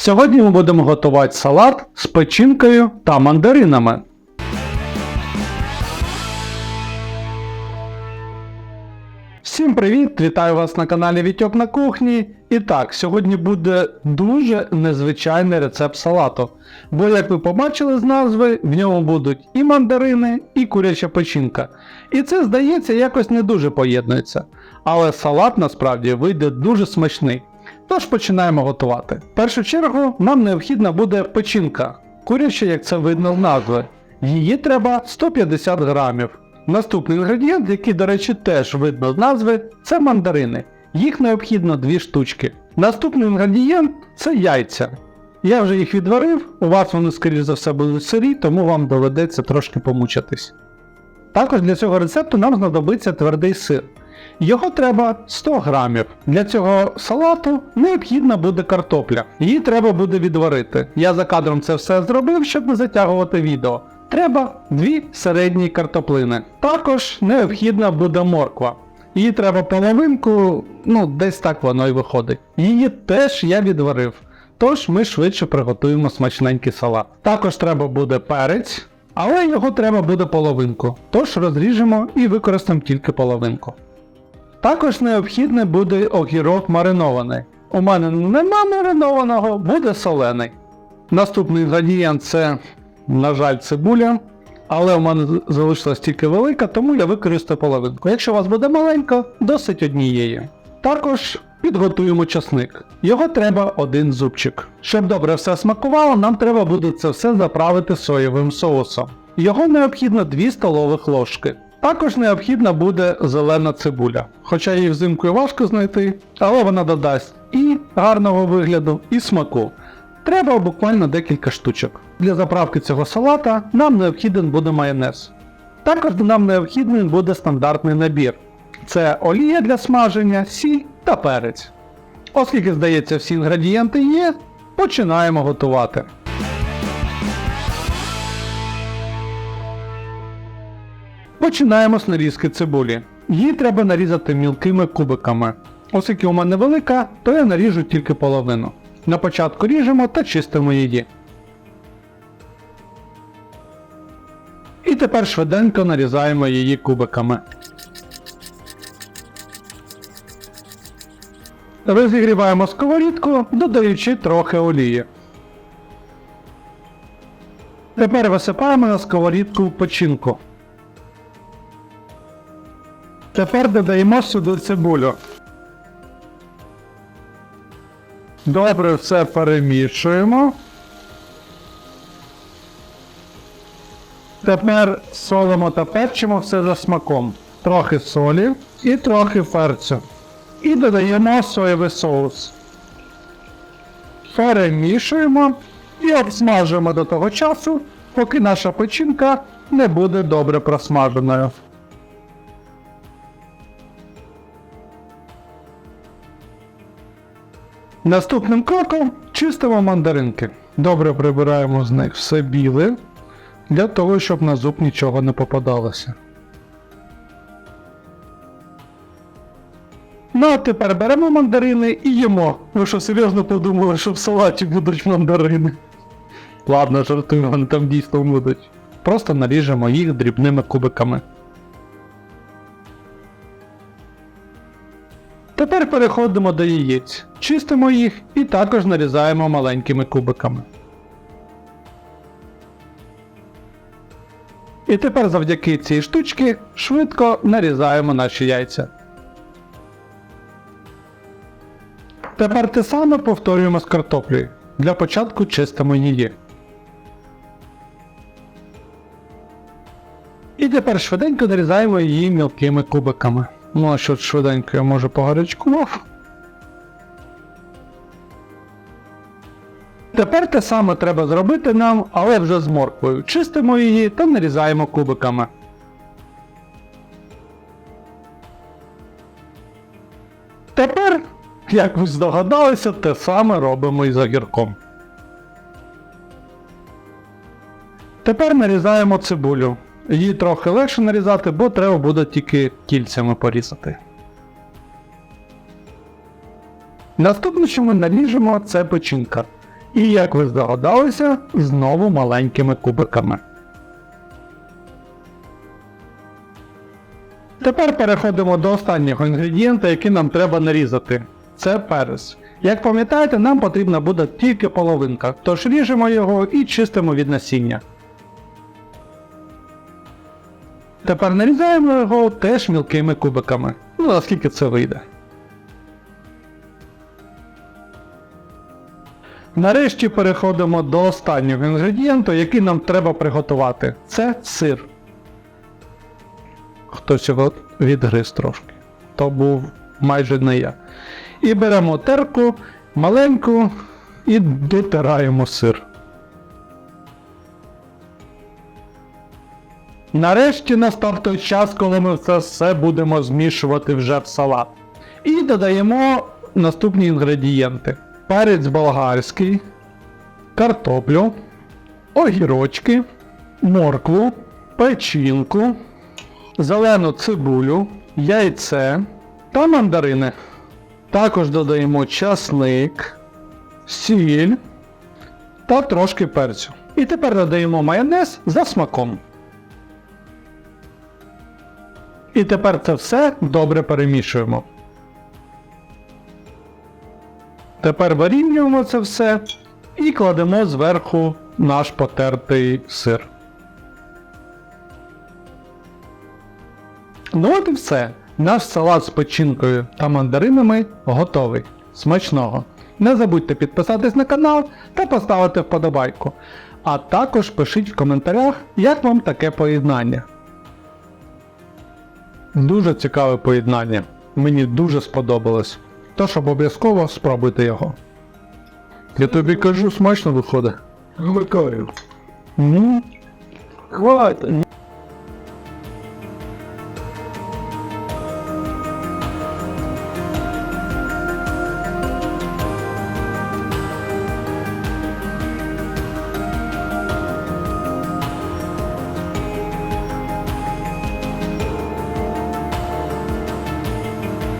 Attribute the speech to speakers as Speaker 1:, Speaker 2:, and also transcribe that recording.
Speaker 1: Сьогодні ми будемо готувати салат з печінкою та мандаринами. Всім привіт! Вітаю вас на каналі Вітьок на кухні. І так, сьогодні буде дуже незвичайний рецепт салату. Бо, як ви побачили з назви, в ньому будуть і мандарини, і куряча печінка. І це, здається, якось не дуже поєднується. Але салат насправді вийде дуже смачний. Тож починаємо готувати. В першу чергу нам необхідна буде печінка. Куряча, як це видно з назви. Її треба 150 грамів. Наступний інгредієнт, який, до речі, теж видно з назви, це мандарини. Їх необхідно 2 штучки. Наступний інгредієнт це яйця. Я вже їх відварив, у вас вони, скоріш за все, будуть сирі, тому вам доведеться трошки помучитись. Також для цього рецепту нам знадобиться твердий сир. Його треба 100 грамів. Для цього салату необхідна буде картопля. Її треба буде відварити. Я за кадром це все зробив, щоб не затягувати відео. Треба дві середні картоплини. Також необхідна буде морква. Її треба половинку, ну десь так воно і виходить. Її теж я відварив. Тож ми швидше приготуємо смачненький салат. Також треба буде перець, але його треба буде половинку. Тож розріжемо і використаємо тільки половинку. Також необхідний буде огірок маринований. У мене нема маринованого, буде солений. Наступний інгредієнт це, на жаль, цибуля. Але у мене залишилась тільки велика, тому я використаю половинку. Якщо у вас буде маленька, досить однієї. Також підготуємо часник. Його треба один зубчик. Щоб добре все смакувало, нам треба буде це все заправити соєвим соусом. Його необхідно 2 столових ложки. Також необхідна буде зелена цибуля. Хоча її взимкою важко знайти, але вона додасть і гарного вигляду, і смаку. Треба буквально декілька штучок. Для заправки цього салата нам необхіден буде майонез. Також нам необхідний буде стандартний набір. Це олія для смаження, сіль та перець. Оскільки, здається, всі інгредієнти є, починаємо готувати. Починаємо з нарізки цибулі. Її треба нарізати мілкими кубиками. Оскільки у мене велика, то я наріжу тільки половину. На початку ріжемо та чистимо її. І тепер швиденько нарізаємо її кубиками. Розігріваємо сковорідку, додаючи трохи олії. Тепер висипаємо на сковорідку печінку. Тепер додаємо сюди цибулю. Добре все перемішуємо. Тепер солимо та перчимо все за смаком. Трохи солі і трохи перцю. І додаємо соєвий соус. Перемішуємо і обсмажуємо до того часу, поки наша печінка не буде добре просмаженою. Наступним кроком чистимо мандаринки. Добре прибираємо з них все біле, для того, щоб на зуб нічого не попадалося. Ну а тепер беремо мандарини і їмо. Ви що серйозно подумали, що в салаті будуть мандарини? Ладно, жартую, вони там дійсно будуть. Просто наріжемо їх дрібними кубиками. Тепер переходимо до яєць. Чистимо їх і також нарізаємо маленькими кубиками. І тепер завдяки цій штучці швидко нарізаємо наші яйця. Тепер те саме повторюємо з картоплею. Для початку чистимо її. І тепер швиденько нарізаємо її мілкими кубиками. Ну а що швиденько я може погарячкував. Тепер те саме треба зробити нам, але вже з морквою. Чистимо її та нарізаємо кубиками. Тепер, як ви здогадалися, те саме робимо і з огірком. Тепер нарізаємо цибулю. Її трохи легше нарізати, бо треба буде тільки кільцями порізати. Наступне, що ми наріжемо, це печінка. І як ви здогадалися, знову маленькими кубиками. Тепер переходимо до останнього інгредієнта, який нам треба нарізати. Це перець. Як пам'ятаєте, нам потрібна буде тільки половинка, тож ріжемо його і чистимо від насіння. Тепер нарізаємо його теж мілкими кубиками. Ну, наскільки це вийде. Нарешті переходимо до останнього інгредієнту, який нам треба приготувати. Це сир. Хтось його відгриз трошки. То був майже не я. І беремо терку маленьку і дотираємо сир. Нарешті настав той час, коли ми це все будемо змішувати вже в салат. І додаємо наступні інгредієнти: перець болгарський, картоплю, огірочки, моркву, печінку, зелену цибулю, яйце та мандарини. Також додаємо часник, сіль та трошки перцю. І тепер додаємо майонез за смаком. І тепер це все добре перемішуємо. Тепер вирівнюємо це все і кладемо зверху наш потертий сир. Ну от і все. Наш салат з печінкою та мандаринами готовий. Смачного! Не забудьте підписатись на канал та поставити вподобайку. А також пишіть в коментарях, як вам таке поєднання. Дуже цікаве поєднання. Мені дуже сподобалось. Тож обов'язково спробуйте його. Я тобі кажу, смачно виходить.
Speaker 2: Вмикаю.
Speaker 1: Ну,
Speaker 2: Хватить.